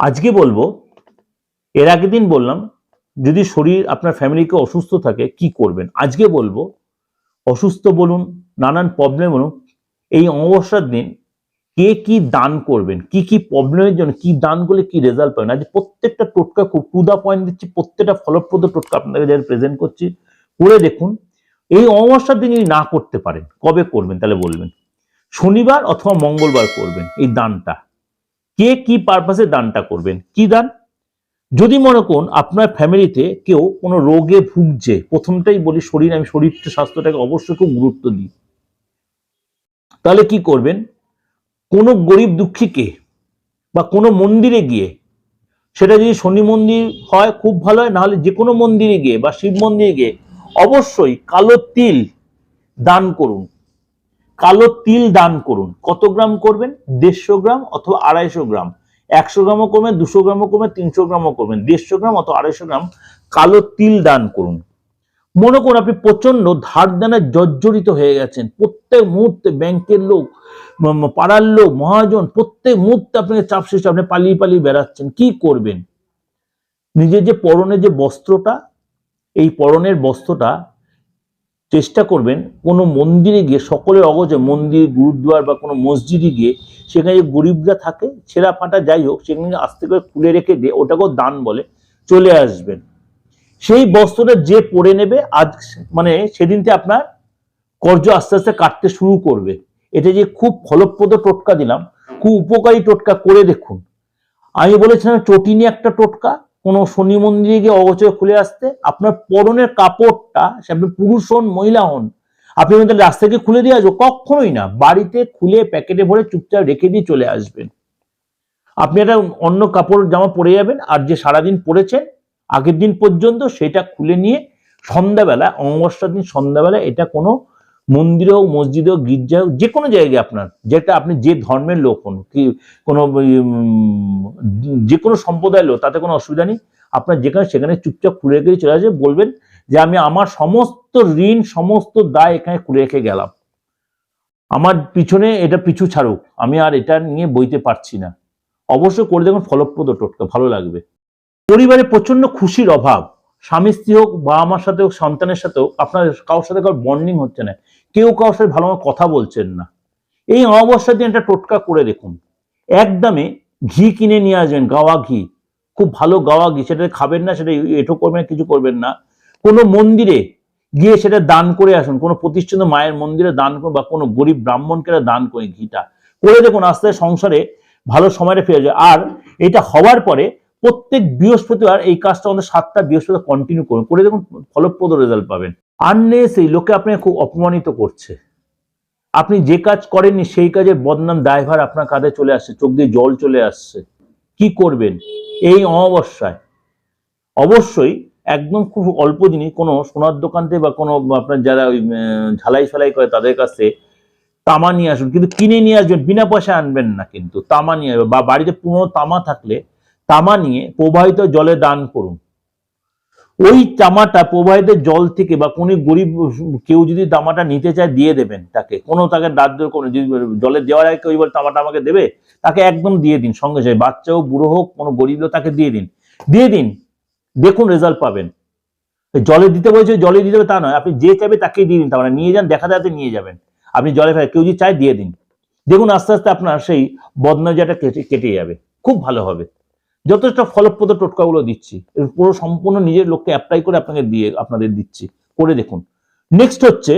আজকে বলব, এর আগের দিন বললাম, যদি শরীর আপনার ফ্যামিলিকে অসুস্থ থাকে, কি করবেন? আজকে বলব, অসুস্থ বলুন, নানান প্রবলেম বলুন, এই অমাবস্যার দিন কে কি দান করবেন? কি কি প্রবলেমের জন্য, কি দান করলে কি রেজাল্ট পাবেন? আজ প্রত্যেকটা টোটকা খুব টু দা পয়েন্ট দিচ্ছি, প্রত্যেকটা ফলপ্রদ টোটকা আপনাদের যারা প্রেজেন্ট করছি। করে দেখুন, এই অমাবস্যার দিন যদি না করতে পারেন, কবে করবেন? তাহলে বলবেন। শনিবার অথবা মঙ্গলবার করবেন এই দানটা। কে কি পারপাসে দানটা করবেন? কি দান? যদি মনে করুন আপনার ফ্যামিলিতে কেউ কোনো রোগে ভুগছে, প্রথমটাই বলি শরীর, আমি শরীরটা, স্বাস্থ্যটাকে অবশ্যই খুব গুরুত্ব দিই। তাহলে কি করবেন? কোনো গরিব দুঃখীকে বা কোনো মন্দিরে গিয়ে, সেটা যদি শনি মন্দির হয়, খুব ভালো হয়, নাহলে যে কোনো মন্দিরে গিয়ে বা শিব মন্দিরে গিয়ে অবশ্যই কালো তিল দান করুন। কালো তিল দান করুন। কত গ্রাম করবেন? দেড়শো গ্রাম অথবা আড়াইশো গ্রাম। একশো গ্রামও করবেন, দুশো গ্রামও করবেন, তিনশো গ্রামও করবেন। দেড়শো গ্রাম অথবা আড়াইশো গ্রাম কালো তিল দান করুন। মনে করুন আপনি প্রচণ্ড ধার দানায় জর্জরিত হয়ে গেছেন। প্রত্যেক মুহূর্তে ব্যাংকের লোক পাড়ার লোক, মহাজন, প্রত্যেক মুহূর্তে আপনাকে চাপ শেষ আপনি পালিয়ে পালিয়ে বেড়াচ্ছেন। কি করবেন? নিজের যে পরনের যে বস্ত্রটা, এই পরনের বস্ত্রটা চেষ্টা করবেন কোনো মন্দিরে গিয়ে, সকলের অগজে মন্দির গুরুদ্বার বা কোনো মসজিদে গিয়ে, সেখানে যে গরিবরা থাকে, ছেঁড়া ফাটা যাই হোক, সেখানে আস্তে করে খুলে রেখে দিয়ে ওটাকেও দান বলে চলে আসবেন। সেই বস্ত্রটা যে পরে নেবে, আজ মানে সেদিনতে আপনার কর্য আস্তে আস্তে কাটতে শুরু করবে। এটা যে খুব ফলপ্রদ টোটকা দিলাম, খুব উপকারী টোটকা করে দেখুন। আমি বলেছিলাম, চটি নিয়ে একটা টোটকা কোনো শনি মন্দিরে গিয়ে অগোচরে খুলে আসতে আপনার পরনের কাপড়টা, সে আপনি পুরুষ হন, মহিলা হন, আপনি আমাদের রাস্তা থেকে খুলে দিয়ে আসব কখনোই না। বাড়িতে খুলে প্যাকেটে ভরে চুপচাপ রেখে দিয়ে চলে আসবেন। আপনি একটা অন্য কাপড়, জামা পরে যাবেন আর যে সারাদিন পরেছেন, আগের দিন পর্যন্ত সেটা খুলে নিয়ে সন্ধ্যাবেলা, অমাবস্যার দিন সন্ধ্যাবেলা এটা কোনো মন্দিরে হোক মসজিদে হোক গির্জা হোক যে কোনো জায়গায় আপনার, যেটা আপনি যে ধর্মের লোক হন, কি কোনো যে কোনো সম্প্রদায়ের লোক, তাতে কোনো অসুবিধা নেই। আপনার যেখানে, সেখানে চুপচাপ খুলে রেখে চলে আসবে, বলবেন যে আমি আমার সমস্ত ঋণ, সমস্ত দায় এখানে খুলে রেখে গেলাম। আমার পিছনে এটা পিছু ছাড়ুক, আমি আর এটা নিয়ে বইতে পারছি না। অবশ্যই করে দেখুন, ফলপ্রদ টোটকা, ভালো লাগবে। পরিবারে প্রচণ্ড খুশির অভাব। স্বামী স্ত্রী হোক বাবা মার সাথে হোক, সন্তানের সাথে হোক, আপনার কারোর সাথে কারোর বন্ডিং হচ্ছে না। কেউ কারোর সাথে ভালো কথা বলছেন না। এই অমাবস্যার দিন একটা টোটকা করে দেখুন। একদমে ঘি কিনে নিয়ে আসবেন, গাওয়া ঘি। খুব ভালো গাওয়া ঘি। সেটা খাবেন না, সেটা এটো করবেন কিছু করবেন না। কোনো মন্দিরে গিয়ে সেটা দান করে আসুন। কোনো প্রতিষ্ঠিত মায়ের মন্দিরে দান করুন বা কোনো গরিব ব্রাহ্মণকে দান করে ঘিটা। করে দেখুন, আস্তে আস্তে সংসারে ভালো সময়টা ফিরে যায়। আর এটা হওয়ার পরে প্রত্যেক বৃহস্পতিবার এই কাজটা আমাদের সাতটা বৃহস্পতিবার কন্টিনিউ করুন। করে দেখুন, ফলপ্রদ রেজাল্ট পাবেন। আননেসেই লোকে আপনাকে খুব অপমানিত করছে। আপনি যে কাজ করেননি সেই কাজের বদনাম দায়ভার আপনার কাঁধে চলে আসছে, চোখ দিয়ে জল চলে আসছে। কি করবেন? এই অমাবস্যায়। অবশ্যই একদম খুব অল্প জিনিস কোনো সোনার দোকান থেকে বা কোনো আপনার যারা ওই ঝালাই ফালাই করে তাদের কাছে তামা নিয়ে আসুন। কিন্তু কিনে নিয়ে আসবেন, বিনা পয়সা আনবেন না কিন্তু, তামা নিয়ে বা বাড়িতে পুরনো তামা থাকলে তামা নিয়ে প্রবাহিত জলে দান করুন। ওই তামাটা প্রবাহিত জল থেকে বা কোনো গরিব কেউ যদি তামাটা নিতে চায় দিয়ে দেবেন তাকে। কোনো তাকে দাদ্র কোনো যদি জলে দেওয়ার আগে কেউ তামাটা আমাকে দেবে, তাকে একদম দিয়ে দিন সঙ্গে সঙ্গে। বাচ্চা হোক, বুড়ো হোক, কোনো গরিব তাকে দিয়ে দিন। দিয়ে দিন, দেখুন রেজাল্ট পাবেন। জলে দিতে বলছে, জলে দিতে হবে তা নয়। আপনি যে চাইবে তাকেই দিয়ে দিন তারপরে নিয়ে যান, দেখা যাতে নিয়ে যাবেন। আপনি জলে ফেলে, কেউ যদি চায় দিয়ে দিন। দেখুন আস্তে আস্তে আপনার সেই বদনজাটা কেটে কেটে যাবে। খুব ভালো হবে। যথেষ্ট ফলপ্রদ টোটকাগুলো দিচ্ছি। পুরো সম্পূর্ণ নিজের লোককে অ্যাপ্লাই করে আপনাকে দিয়ে, আপনাদের দিচ্ছি। করে দেখুন। নেক্সট হচ্ছে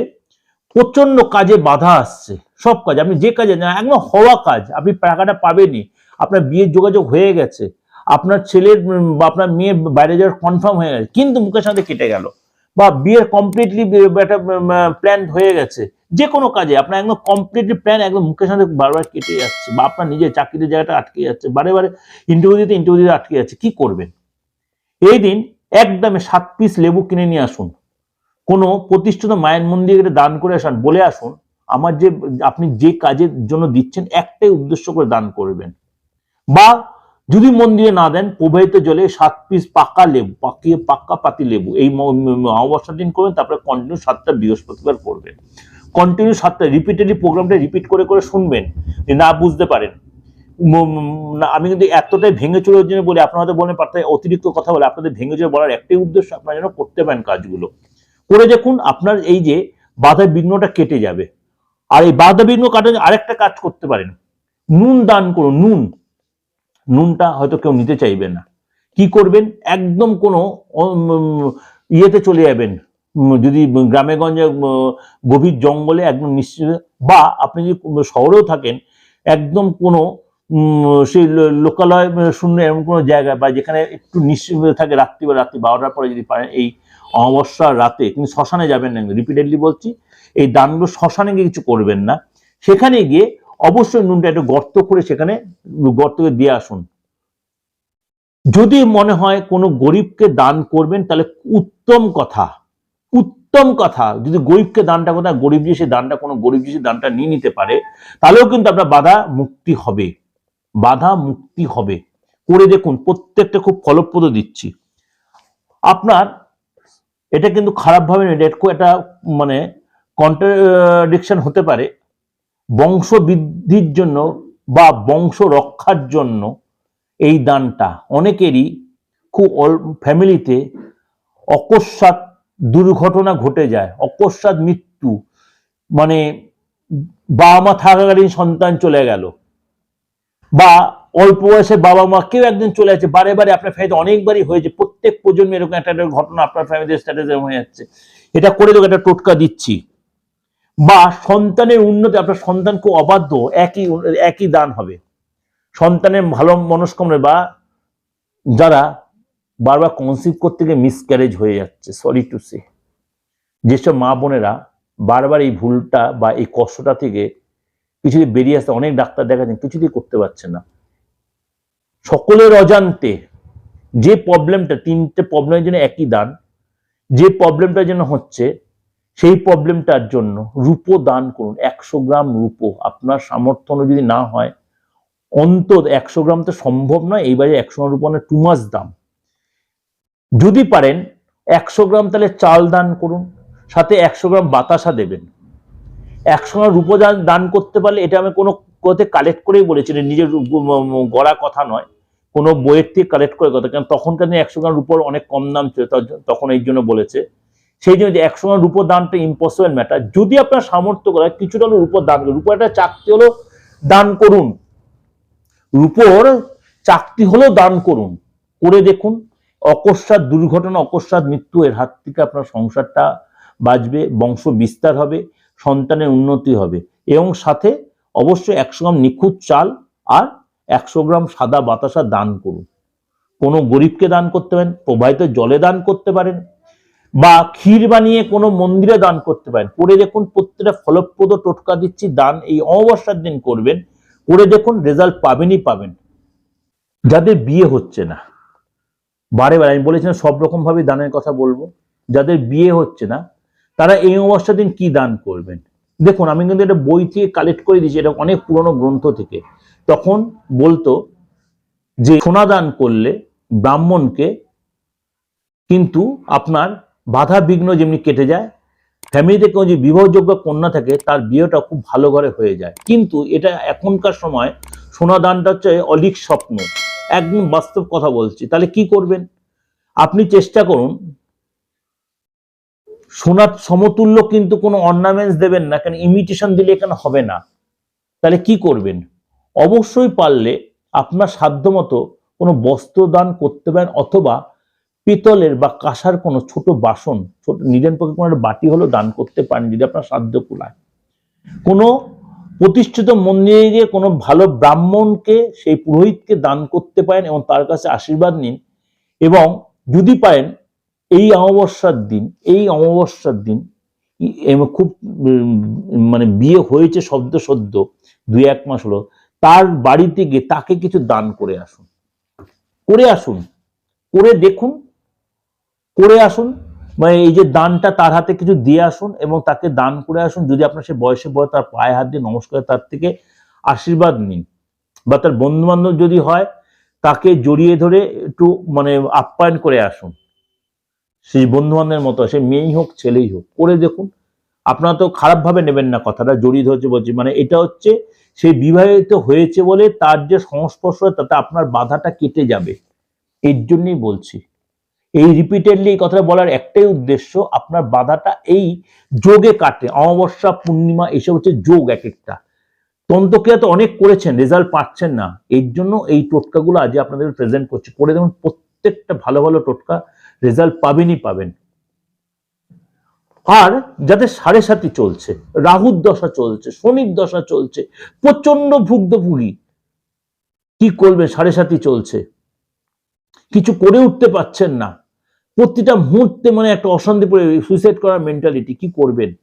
প্রচণ্ড কাজে বাধা আসছে। সব কাজ, আপনি যে কাজে না, একদম হওয়া কাজ। আপনি টাকাটা পাবেনই। আপনার বিয়ের যোগাযোগ হয়ে গেছে। আপনার ছেলের বা আপনার মেয়ে বাইরে যাওয়ার কনফার্ম হয়ে গেছে। কিন্তু মুখের সাথে কেটে গেল। বা বিয়ের কমপ্লিটলি একটা প্ল্যান হয়ে গেছে। যে কোনো কাজে আপনার একদম কমপ্লিটলি প্ল্যান একদম মুখের সাথে বারবার কেটে যাচ্ছে বা আপনার নিজের চাকরির জায়গাটা আটকে যাচ্ছে, বারে বারে ইন্টারভিউ দিতে ইন্টারভিউ দিতে আটকে যাচ্ছে, কি করবেন? এই দিন একদমে সাত পিস লেবু কিনে নিয়ে আসুন। কোনো প্রতিষ্ঠিত মায়ের মন্দিরে দান করে আসুন, বলে আসুন, আমার যে, আপনি যে কাজের জন্য দিচ্ছেন, একটাই উদ্দেশ্য করে দান করবেন। বা যদি মন্দিরে না দেন, প্রবাহিত জলে সাত পিস পাকা লেবু, পাকিয়ে পাক্কা পাতি লেবু, এই অমাবস্যার দিন করবেন, তারপরে কন্টিনিউ সাতটা বৃহস্পতিবার করবেন। কন্টিনিউ সাতটা রিপিটেডলি প্রোগ্রামটা রিপিট করে করে শুনবেন না বুঝতে পারেন। আমি কিন্তু এতটাই ভেঙে চলে জন্য বলি হয়তো বলেন পারতে অতিরিক্ত কথা বলে, আপনাদের ভেঙে চলে বলার একটাই উদ্দেশ্য আপনারা যেন করতে পারেন কাজগুলো। করে দেখুন, আপনার এই যে বাধা বিঘ্নটা কেটে যাবে। আর এই বাধা বিঘ্ন জন্য আরেকটা কাজ করতে পারেন। নুন দান করুন, নুন। নুনটা হয়তো কেউ নিতে চাইবে না। কি করবেন? একদম কোনো ইয়েতে চলে যাবেন। যদি গ্রামে গঞ্জে গভীর জঙ্গলে একদম নিশ্চিত, বা আপনি যদি শহরেও থাকেন, একদম কোনো সেই লোকালয় শূন্য এমন কোনো জায়গা, বা যেখানে একটু নিশ্চিন্ত থাকে রাত্রি বা রাত্রি বারোটার পরে যদি পারেন, এই অমাবস্যার রাতে কিন্তু শ্মশানে যাবেন না রিপিটেডলি বলছি, এই দানগুলো শ্মশানে গিয়ে কিছু করবেন না। সেখানে গিয়ে অবশ্যই নুনটা একটু গর্ত করে সেখানে গর্তকে দিয়ে আসুন। যদি মনে হয় কোনো গরিবকে দান করবেন, তাহলে উত্তম কথা। উত্তম কথা। যদি গরিবকে দানটা কথা গরিব যে সে দানটা কোনো, গরিব যে সে দানটা নিয়ে নিতে পারে, তাহলেও কিন্তু আপনার বাধা মুক্তি হবে। বাধা মুক্তি হবে। করে দেখুন, প্রত্যেকটা খুব ফলপ্রদ দিচ্ছি। আপনার এটা কিন্তু খারাপভাবে নেই এটা একটা মানে কন্ট্রাডিকশন হতে পারে। বংশ বৃদ্ধির জন্য বা বংশ রক্ষার জন্য এই দানটা অনেকেরই খুব ফ্যামিলিতে অকস্মাৎ দুর্ঘটনা ঘটে যায়, অকস্মাৎ মৃত্যু মানে বাবা মা থাকাকালীন সন্তান চলে গেল, বা অল্প বয়সে বাবা মা কেউ একজন চলে যাচ্ছে, বারে বারে আপনার ফ্যামিলিতে অনেকবারই হয়েছে, প্রত্যেক প্রজন্মে এরকম একটা ঘটনা আপনার ফ্যামিলির স্ট্যাটাস হয়ে যাচ্ছে, এটা করে দেবো, একটা টোটকা দিচ্ছি, বা সন্তানের উন্নতি, আপনার সন্তান খুব অবাধ্য, একই একই দান হবে, সন্তানের ভালো মনস্কামনা, বা যারা বারবার কনসিভ করতে গিয়ে মিসক্যারেজ হয়ে যাচ্ছে সরি টু সে যেসব মা বোনেরা বারবার এই ভুলটা বা এই কষ্টটা থেকে কিছুদিন বেরিয়ে আসতে, অনেক ডাক্তার দেখাচ্ছেন, কিছুতেই করতে পারছে না। সকলের অজান্তে যে প্রবলেমটা তিনটে প্রবলেমের জন্য একই দান, যে প্রবলেমটা যেন হচ্ছে, সেই প্রবলেমটার জন্য রূপো দান করুন, একশো গ্রাম রূপো। আপনার সামর্থ্য যদি না হয়, অন্তত একশো গ্রাম তো সম্ভব নয়, এইবারে একশো গ্রাম রূপো টু মাস দাম। যদি পারেন একশো গ্রাম তাহলে চাল দান করুন, সাথে একশো গ্রাম বাতাসা দেবেন। একশো গ্রাম রূপো দান করতে পারলে এটা আমি কোনো কোথাতে কালেক্ট করেই বলেছি নিজের গড়া কথা নয়। কোনো বইয়ের থেকে কালেক্ট করে কথা, কারণ তখনকার দিনে একশো গ্রাম রূপোর অনেক কম দাম ছিল তখন এই জন্য বলেছে। সেই জন্য যে একশো গ্রাম রূপোর দানটা ইম্পসিবল ম্যাটার যদি আপনার সামর্থ্য করে কিছুটা হলো রূপোর দান করুন। রূপোর একটা চাকতি হলো দান করুন। রূপোর চাকতি হলেও দান করুন। করে দেখুন অকস্মাৎ দুর্ঘটনা, অকস্মাৎ মৃত্যু, এর হাত থেকে আপনার সংসারটা বাঁচবে, বংশ বিস্তার হবে, সন্তানের উন্নতি হবে। এবং সাথে অবশ্যই একশো গ্রাম নিখুঁত চাল আর একশো গ্রাম সাদা বাতাসা দান করুন। কোনো গরিবকে দান করতে পারেন, প্রবাহিত জলে দান করতে পারেন, বা ক্ষীর বানিয়ে কোনো মন্দিরে দান করতে পারেন। করে দেখুন প্রত্যেকটা ফলপ্রদ টোটকা দিচ্ছি, দান এই অমাবস্যার দিন করবেন, করে দেখুন রেজাল্ট পাবেনই পাবেন। যাদের বিয়ে হচ্ছে না বারে বারে, আমি বলেছিলাম সব রকম ভাবে দানের কথা বলব। যাদের বিয়ে হচ্ছে না, তারা এই অমাবস্যার দিন কি দান করবেন? দেখুন, আমি কিন্তু এটা বই থেকে কালেক্ট করে দিয়েছি, এটা অনেক পুরনো গ্রন্থ থেকে। তখন বলতো যে, সোনা দান করলে ব্রাহ্মণকে কিন্তু আপনার বাধা বিঘ্ন যেমনি কেটে যায়, ফ্যামিলিতে কেউ যে বিবাহযোগ্য কন্যা থাকে, তার বিয়েটা খুব ভালো ঘরে হয়ে যায়। কিন্তু এটা এখনকার সময় সোনা দানটা হচ্ছে অলিক স্বপ্ন। একদম বাস্তব কথা বলছি। তাহলে কি করবেন? আপনি চেষ্টা করুন। সোনার সমতুল্য কিন্তু কোনো অর্নামেন্টস দেবেন না কেন ইমিটেশন দিলে এখানে হবে না। তাহলে কি করবেন? অবশ্যই পারলে আপনার সাধ্যমতো কোনো বস্ত্র দান করতে পারেন, অথবা পিতলের বা কাঁসার কোনো ছোট বাসন, ছোট নিজের পক্ষে কোনো বাটি হলেও দান করতে পারেন, যদি আপনার সাধ্য কুলায়। কোনো প্রতিষ্ঠিত মন্দিরে কোনো ভালো ব্রাহ্মণকে, সেই পুরোহিতকে দান করতে পারেন এবং তার কাছে আশীর্বাদ নিন এবং যদি পারেন, এই অমাবস্যার দিন, এই অমাবস্যার দিন খুব মানে বিয়ে হয়েছে শব্দ সদ্য, দুই এক মাস হলো, তার বাড়িতে গিয়ে তাকে কিছু দান করে আসুন। করে আসুন। করে দেখুন। করে আসুন। মানে এই যে দানটা তার হাতে কিছু দিয়ে আসুন এবং তাকে দান করে আসুন, যদি আপনার সে বয়সে বয় তার পায়ে হাত দিয়ে নমস্কার তার থেকে আশীর্বাদ নিন। বা তার বন্ধু বান্ধব যদি হয়, তাকে জড়িয়ে ধরে একটু মানে আপ্যায়ন করে আসুন। সেই বন্ধু বান্ধবের মতো, সে মেয়েই হোক, ছেলেই হোক। করে দেখুন, আপনারা তো খারাপভাবে নেবেন না কথাটা, জড়িয়ে ধরছে বলছি। মানে এটা হচ্ছে, সে বিবাহিত হয়েছে বলে তার যে সংস্পর্শ, তাতে আপনার বাধাটা কেটে যাবে। এর জন্যই বলছি। এই রিপিটেডলি এই কথাটা বলার একটাই উদ্দেশ্য, আপনার বাধাটা এই যোগে কাটে, অমাবস্যা, পূর্ণিমা এসব হচ্ছে যোগ এক একটা। তন্ত্রক্রিয়া তো অনেক করেছেন রেজাল্ট পাচ্ছেন না। এর জন্য এই টোটকাগুলো আজ আপনাদের প্রেজেন্ট করছি। করে দেখুন, প্রত্যেকটা ভালো ভালো টোটকা রেজাল্ট পাবেনই পাবেন। আর যাদের সাড়ে সাথী চলছে, রাহুর দশা চলছে, শনির দশা চলছে প্রচণ্ড ভুগ্ধভুগি কি করবে? সাড়ে সাথী চলছে। কিছু করে উঠতে পারছেন না। প্রতিটা মুহূর্তে মানে একটা অশান্তি পড়ে সুইসাইড করার মেন্টালিটি কি করবেন?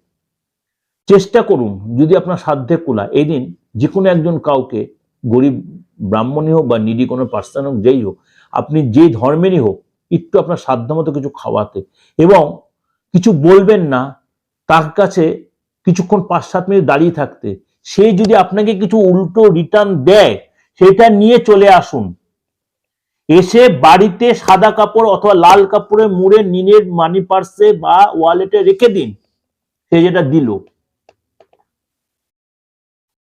চেষ্টা করুন, যদি আপনার সাধ্যে কোলা এই দিন যে কোনো একজন কাউকে, গরিব ব্রাহ্মণই হোক বা নিডি কোনো পার্সন হোক, যেই হোক, আপনি যে ধর্মেরই হোক, একটু আপনার সাধ্য মতো কিছু খাওয়াতে। এবং কিছু বলবেন না, তার কাছে কিছুক্ষণ পাঁচ সাত মিনিট দাঁড়িয়ে থাকতে। সে যদি আপনাকে কিছু উল্টো রিটার্ন দেয়, সেটা নিয়ে চলে আসুন। এসে বাড়িতে সাদা কাপড় অথবা লাল কাপড়ে মুড়ে নিনের মানি পার্সে বা ওয়ালেটে রেখে দিন। সে যেটা দিল।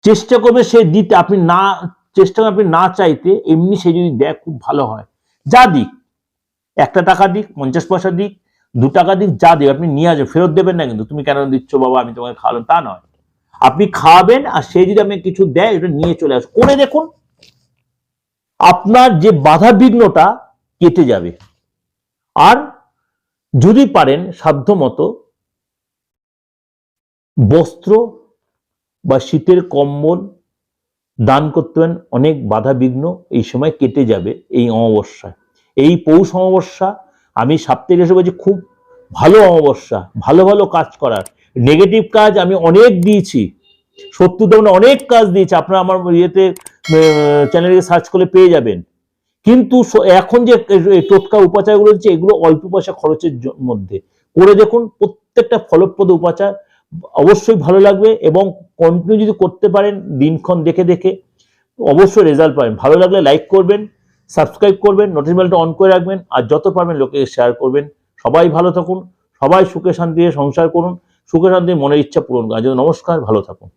চেষ্টা করবে সে দিতে। আপনি না, চেষ্টা করবেন আপনি না চাইতে, এমনি সে যদি দেয়, খুব ভালো হয়। যা দিক, একটা টাকা দিক, পঞ্চাশ পয়সা দিক, দু টাকা দিক, যা দিক, আপনি নিয়ে আসবেন ফেরত দেবেন না কিন্তু, তুমি কেন দিচ্ছ বাবা, আমি তোমাকে খাওয়ালাম, তা নয়। আপনি খাওয়াবেন আর সে যদি আপনি কিছু দেয় এটা নিয়ে চলে আস করে দেখুন আপনার যে বাধা বিঘ্নটা কেটে যাবে। আর যদি পারেন সাধ্য মতো বস্ত্র বা শীতের কম্বল দান করতে পারেন, অনেক বাধা বিঘ্ন এই সময় কেটে যাবে এই অমাবস্যায় এই পৌষ অমাবস্যা, আমি সাপ্তাহিক এসে বলছি, খুব ভালো অমাবস্যা, ভালো ভালো কাজ করার। নেগেটিভ কাজ আমি অনেক দিয়েছি সত্যি তো অনেক কাজ দিয়েছি। আপনারা আমার ইয়েতে চ্যানেলে সার্চ করে পেয়ে যাবেন। কিন্তু এখন যে টোটকা উপাচারগুলো দিচ্ছে এগুলো অল্প পয়সা খরচের মধ্যে। করে দেখুন, প্রত্যেকটা ফলপ্রদ উপাচার অবশ্যই ভালো লাগবে এবং কন্টিনিউ যদি করতে পারেন, দিনক্ষণ দেখে দেখে, অবশ্যই রেজাল্ট পাবেন। ভালো লাগলে লাইক করবেন সাবস্ক্রাইব করবেন নোটিফিকেশনটা অন করে রাখবেন, আর যত পারবেন লোকে শেয়ার করবেন। সবাই ভালো থাকুন, সবাই সুখে শান্তিতে সংসার করুন, সুখে শান্তি মনের ইচ্ছা পূরণ করুন। নমস্কার, ভালো থাকুন।